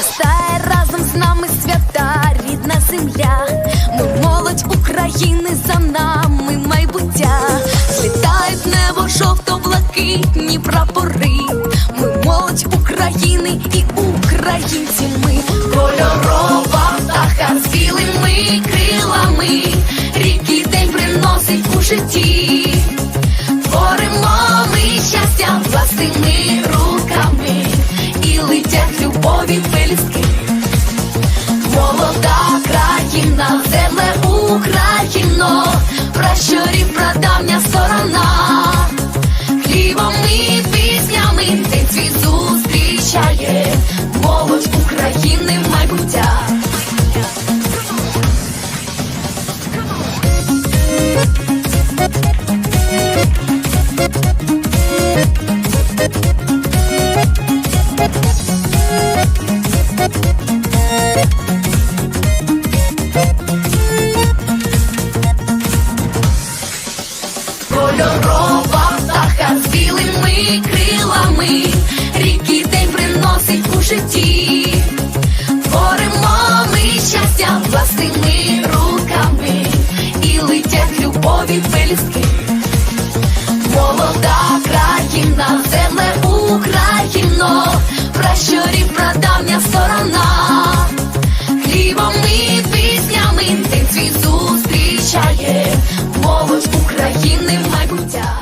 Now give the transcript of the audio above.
Зростає разом з нами свята, рідна земля. Ми молодь України за нами майбуття. Злітають небо жовто-блакитні прапори. Ми молодь України і українці. Ми кольорова птаха з білими крилами. Рік день приносить у житті. Творимо ми щастя власними летять любові. Молода країна, земле Україно, пращурів прадавня сторона, хлібом і піснями ти цвіт зустрічає, молодь України майбуття. власними руками і летять любові пелюстки. Молода країна, земле Україно, пращурів прадавня сторона, хлібом і піснями цей світ зустрічає молодь України в майбуття.